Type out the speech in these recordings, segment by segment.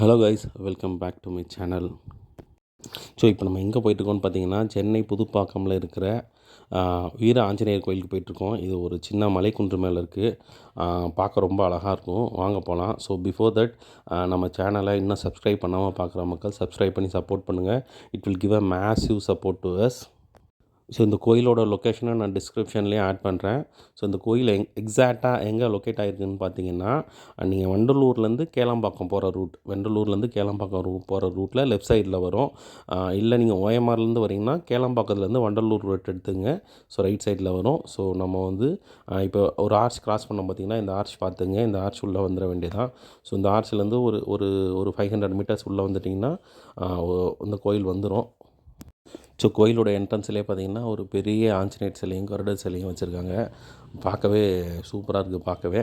Hello guys welcome back to my channel so இப்போ நம்ம எங்கே போயிட்டுருக்கோம்னு பார்த்தீங்கன்னா சென்னை புதுப்பாக்கமில் இருக்கிற வீர ஆஞ்சநேயர் கோயிலுக்கு போயிட்டுருக்கோம். இது ஒரு சின்ன மலைக்குன்று மேலே இருக்குது பார்க்க ரொம்ப அழகாக இருக்கும். வாங்க போகலாம் ஸோ பிஃபோர் தட் நம்ம சேனலை இன்னும் சப்ஸ்கிரைப் பண்ணாமல் பார்க்குற மக்கள் சப்ஸ்கிரைப் பண்ணி சப்போர்ட் பண்ணுங்கள் it will give a massive support to us so இந்த கோயிலோட லொக்கேஷனை நான் டிஸ்கிரிப்ஷன்லேயே ஆட் பண்ணுறேன் ஸோ இந்த கோயில் எங் எக்ஸாக்டாக எங்கே லொக்கேட் ஆகிருக்குன்னு பார்த்தீங்கன்னா நீங்கள் வண்டலூர்லேருந்து கேளம்பாக்கம் போகிற ரூட் வண்டலூர்லேருந்து கேளம்பாக்கம் ரூ போகிற ரூட்டில் லெஃப்ட் சைடில் வரும். இல்லை நீங்கள் ஓஎம்ஆர்லேருந்து வரீங்கன்னா கேளம்பாக்கத்துலேருந்து வண்டலூர் ரூட் எடுத்துங்க. ஸோ ரைட் சைடில் வரும். ஸோ நம்ம வந்து இப்போ ஒரு ஆர்ச் கிராஸ் பண்ணோம் பார்த்தீங்கன்னா இந்த ஆர்ச் பார்த்துங்க இந்த ஆர்ச் உள்ளே வந்துட வேண்டியதான் ஸோ இந்த ஆர்ச்லேருந்து ஒரு ஒரு ஒரு ஃபைவ் ஹண்ட்ரட் மீட்டர்ஸ் உள்ளே வந்துட்டிங்கன்னா இந்த கோயில் வந்துடும் ஸோ கோயிலோட என்ட்ரன்ஸ்லேயே பார்த்தீங்கன்னா ஒரு பெரிய ஆஞ்சநேயர் சிலையும் கருடர் சிலையும் வச்சுருக்காங்க. பார்க்கவே சூப்பராக இருக்குது பார்க்கவே.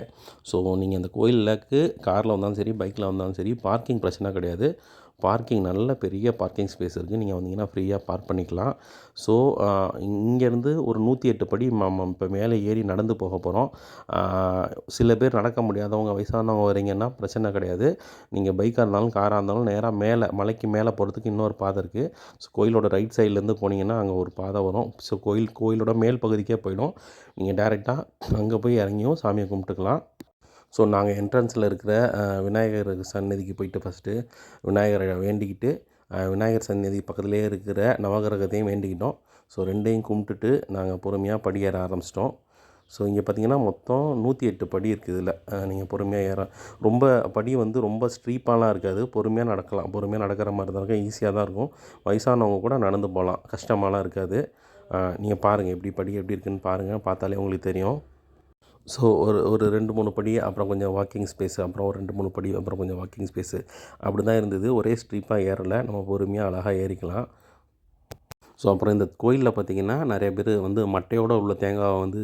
ஸோ நீங்கள் அந்த கோயிலுக்கு காரில் வந்தாலும் சரி பைக்கில் வந்தாலும் சரி பார்க்கிங் பிரச்சனை கிடையாது. பார்க்கிங் நல்ல பெரிய பார்க்கிங் ஸ்பேஸ் இருக்குது நீங்கள் வந்தீங்கன்னா ஃப்ரீயாக பார்க் பண்ணிக்கலாம். ஸோ இங்கேருந்து ஒரு நூற்றி எட்டு படி இப்போ மேலே ஏறி நடந்து போக போகிறோம் சில பேர் நடக்க முடியாதவங்க வயசானவங்க வரீங்கன்னா பிரச்சனை கிடையாது. நீங்கள் பைக்காக இருந்தாலும் காராக இருந்தாலும் நேராக மேலே மலைக்கு மேலே போகிறதுக்கு இன்னொரு பாதை இருக்குது ஸோ கோயிலோட ரைட் சைட்லேருந்து போனீங்கன்னா அங்கே ஒரு பாதை வரும். ஸோ கோயில் கோயிலோட மேல் பகுதிக்கே போயிடும். நீங்கள் டேரெக்டாக அங்கே போய் இறங்கியும் சாமியை கும்பிட்டுக்கலாம். ஸோ நாங்கள் என்ட்ரன்ஸில் இருக்கிற விநாயகர் சன்னதிக்கு போயிட்டு ஃபஸ்ட்டு விநாயகரை வேண்டிக்கிட்டு விநாயகர் சன்னதி பக்கத்துலேயே இருக்கிற நவகிரகத்தையும் வேண்டிக்கிட்டோம். ஸோ ரெண்டையும் கும்பிட்டுட்டு நாங்கள் பொறுமையாக படியேற ஆரம்பிச்சிட்டோம். ஸோ இங்கே பார்த்தீங்கன்னா மொத்தம் நூற்றி எட்டு படி இருக்குது இதில். நீங்கள் பொறுமையாக ஏற ரொம்ப படி வந்து ரொம்ப ஸ்ட்ரீப்பாலாம் இருக்காது. பொறுமையாக நடக்கலாம். பொறுமையாக நடக்கிற மாதிரி தான் இருக்கும். ஈஸியாக தான் இருக்கும். வயசானவங்க கூட நடந்து போகலாம். கஷ்டமாலாம் இருக்காது. நீங்கள் பாருங்கள் எப்படி படி எப்படி இருக்குதுன்னு பாருங்கள் பார்த்தாலே உங்களுக்கு தெரியும். ஸோ ஒரு ஒரு ரெண்டு மூணு படி அப்புறம் கொஞ்சம் வாக்கிங் ஸ்பேஸு அப்புறம் ஒரு ரெண்டு மூணு படி அப்புறம் கொஞ்சம் வாக்கிங் ஸ்பேஸு அப்படி தான் இருந்தது. ஒரே ஸ்ட்ரீப்பாக ஏறலை. நம்ம பொறுமையாக அழகாக ஏறிக்கலாம். ஸோ அப்புறம் இந்த கோயிலில் பார்த்தீங்கன்னா நிறைய பேர் வந்து மட்டையோடு உள்ள தேங்காவை வந்து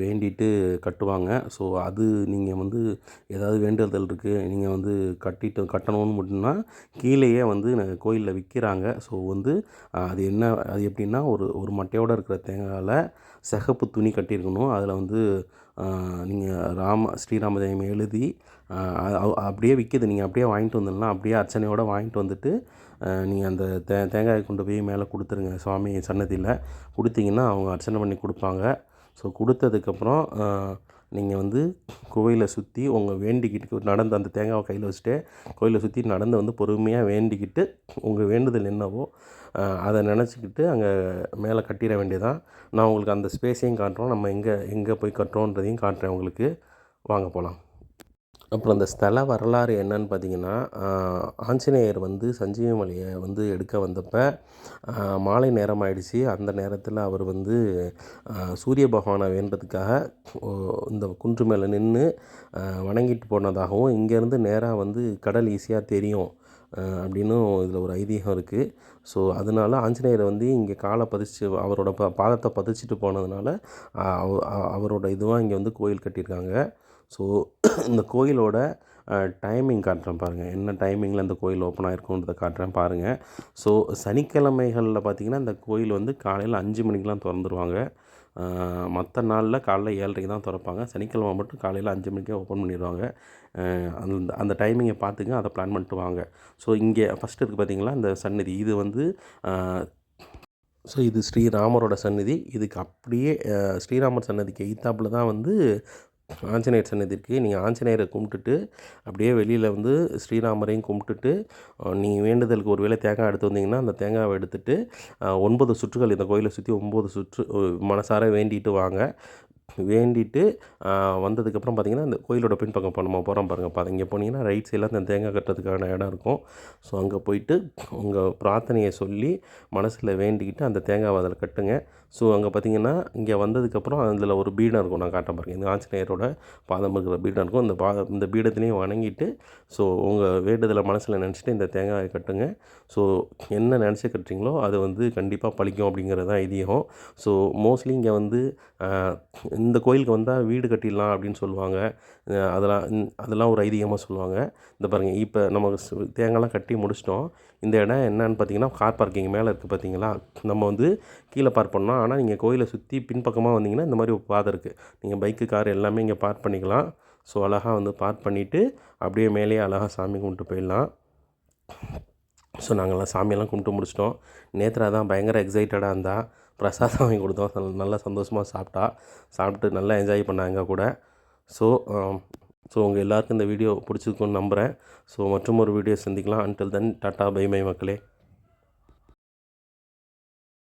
வேண்டிட்டு கட்டுவாங்க. ஸோ அது நீங்கள் வந்து ஏதாவது வேண்டுதல் இருக்குது நீங்கள் வந்து கட்டிட்டு கட்டணும்னு மட்டும்னா கீழேயே வந்து கோயிலில் விற்கிறாங்க ஸோ வந்து அது என்ன அது எப்படின்னா ஒரு ஒரு மட்டையோடு இருக்கிற தேங்காயில் சிகப்பு துணி கட்டியிருக்கணும். அதில் வந்து நீங்கள் ராம ஸ்ரீராம ஜெயம் எழுதி அப்படியே விற்கிது நீங்கள் அப்படியே வாங்கிட்டு வந்துடலாம். அப்படியே அர்ச்சனையோடு வாங்கிட்டு வந்துட்டு நீங்கள் அந்த தே தேங்காயை கொண்டு போய் மேலே கொடுத்துருங்க. சுவாமி சன்னதியில் கொடுத்தீங்கன்னா அவங்க அர்ச்சனை பண்ணி கொடுப்பாங்க. ஸோ கொடுத்ததுக்கப்புறம் நீங்கள் வந்து கோயிலை சுற்றி உங்கள் வேண்டிக்கிட்டு நடந்து அந்த தேங்காவை கையில் வச்சுட்டு கோயிலை சுற்றி நடந்து வந்து பொறுமையாக வேண்டிக்கிட்டு உங்கள் வேண்டுதல் என்னவோ அதை நினச்சிக்கிட்டு அங்கே மேலே கட்டிட வேண்டியதான் நான் உங்களுக்கு அந்த ஸ்பேஸையும் காட்டுறோம். நம்ம எங்கே எங்கே போய் கட்டுறோன்றதையும் காட்டுறேன் உங்களுக்கு. வாங்க போகலாம் அப்புறம் அந்த ஸ்தல வரலாறு என்னன்னு பார்த்தீங்கன்னா ஆஞ்சநேயர் வந்து சஞ்சீவி மலையை வந்து எடுக்க வந்தப்போ மாலை நேரம் ஆயிடுச்சு அந்த நேரத்தில் அவர் வந்து சூரிய பகவானை வேண்டதுக்காக இந்த குன்று மேலே நின்று வணங்கிட்டு போனதாகவும் இங்கேருந்து நேராக வந்து கடல் ஈஸியாக தெரியும் அப்படின்னும் இதில் ஒரு ஐதீகம் இருக்குது ஸோ அதனால ஆஞ்சநேயரை வந்து இங்கே காலை பதிச்சு அவரோட ப பாதத்தை பதிச்சுட்டு போனதுனால அவரோட இதுவாக இங்கே வந்து கோயில் கட்டியிருக்காங்க. ஸோ இந்த கோயிலோட டைமிங் காட்டுறேன் பாருங்கள் என்ன டைமிங்கில் இந்த கோயில் ஓப்பன் ஆகிருக்குன்றதை காட்டுறேன் பாருங்கள் ஸோ சனிக்கிழமைகளில் பார்த்தீங்கன்னா இந்த கோயில் வந்து காலையில் அஞ்சு மணிக்கெலாம் திறந்துருவாங்க. மற்ற நாளில் காலைல ஏழரைக்கு தான் திறப்பாங்க. சனிக்கிழமை மட்டும் காலையில் அஞ்சு மணிக்கே ஓப்பன் பண்ணிடுவாங்க. அந்த அந்த டைமிங்கை பார்த்துங்க அதை பிளான் பண்ணிட்டு வாங்க. ஸோ இங்கே ஃபஸ்ட்டு இருக்குது பார்த்திங்களா இந்த சந்நிதி. இது வந்து ஸோ இது ஸ்ரீராமரோட சன்னதி இதுக்கு அப்படியே ஸ்ரீராமர் சன்னதிக்கு எய்த்தாப்பில் தான் வந்து ஆஞ்சநேயர் சன்னதிக்கு நீங்கள் ஆஞ்சநேயரை கும்பிட்டுட்டு அப்படியே வெளியில் வந்து ஸ்ரீராமரையும் கும்பிட்டுட்டு நீங்கள் வேண்டுதலுக்கு ஒரு வேளை தேங்காய் எடுத்து வந்தீங்கன்னா அந்த தேங்காவை எடுத்துட்டு ஒன்பது சுற்றுகள் இந்த கோயிலை சுற்றி ஒம்பது சுற்று மனசார வேண்டிட்டு வாங்க. வேண்டிட்டு வந்ததுக்கப்புறம் பார்த்திங்கன்னா அந்த கோயிலோட பின்பக்கம் இப்போ நம்ம போகிறோம் பாருங்கள் பாருங்க இங்கே போனீங்கன்னா ரைட் சைடில் அந்த தேங்காய் கட்டுறதுக்கான இடம் இருக்கும். ஸோ அங்கே போயிட்டு உங்கள் பிரார்த்தனையை சொல்லி மனசில் வேண்டிக்கிட்டு அந்த தேங்காவை அதில் கட்டுங்க. ஸோ அங்கே பார்த்தீங்கன்னா இங்கே வந்ததுக்கப்புறம் அதில் ஒரு பீடம் இருக்கும். நான் காட்ட பாருங்கள் இந்த ஆஞ்சநேயரோட பாதம் இருக்கிற பீடம் இருக்கும். இந்த பா இந்த பீடத்துலேயும் வணங்கிட்டு ஸோ உங்கள் வேண்டுதலை மனசில் நினச்சிட்டு இந்த தேங்காயை கட்டுங்க. ஸோ என்ன நினச்சி கட்டுறீங்களோ அது வந்து கண்டிப்பாக பழிக்கும் அப்படிங்கிறது தான் ஐதீகம். ஸோ மோஸ்ட்லி இங்கே வந்து இந்த கோயிலுக்கு வந்தால் வீடு கட்டிடலாம் அப்படின்னு சொல்லுவாங்க. அதெல்லாம் அதெல்லாம் ஒரு ஐதீகமாக சொல்லுவாங்க. இந்த பாருங்கள் இப்போ நம்ம தேங்காய்லாம் கட்டி முடிச்சிட்டோம். இந்த இடம் என்னன்னு பார்த்தீங்கன்னா கார் பார்க்கிங் மேலே இருக்குது பார்த்தீங்களா நம்ம வந்து கீழே பார்க் பண்ணோம். ஆனால் நீங்கள் கோயிலை சுற்றி பின்பக்கமாக வந்தீங்கன்னா இந்த மாதிரி ஒரு பாதை இருக்குது நீங்கள் பைக்கு கார் எல்லாமே இங்கே பார்க் பண்ணிக்கலாம். ஸோ அழகாக வந்து பார்க் பண்ணிவிட்டு அப்படியே மேலேயே அழகாக சாமி கும்பிட்டு போயிடலாம். ஸோ நாங்கள்லாம் சாமியெல்லாம் கும்பிட்டு முடிச்சிட்டோம். நேத்ரா தான் பயங்கர எக்ஸைட்டடாக இருந்தா. பிரசாதம் வாங்கி கொடுத்தோம். நல்லா சந்தோஷமாக சாப்பிட்டா. சாப்பிட்டு நல்லா என்ஜாய் பண்ணாங்க கூட. ஸோ ஸோ um, உங்கள் எல்லாருக்கும் இந்த வீடியோ பிடிச்சிருக்குன்னு நம்புகிறேன் ஸோ மற்றும் ஒரு வீடியோ சந்திக்கலாம். Until then tata bye my மக்களே.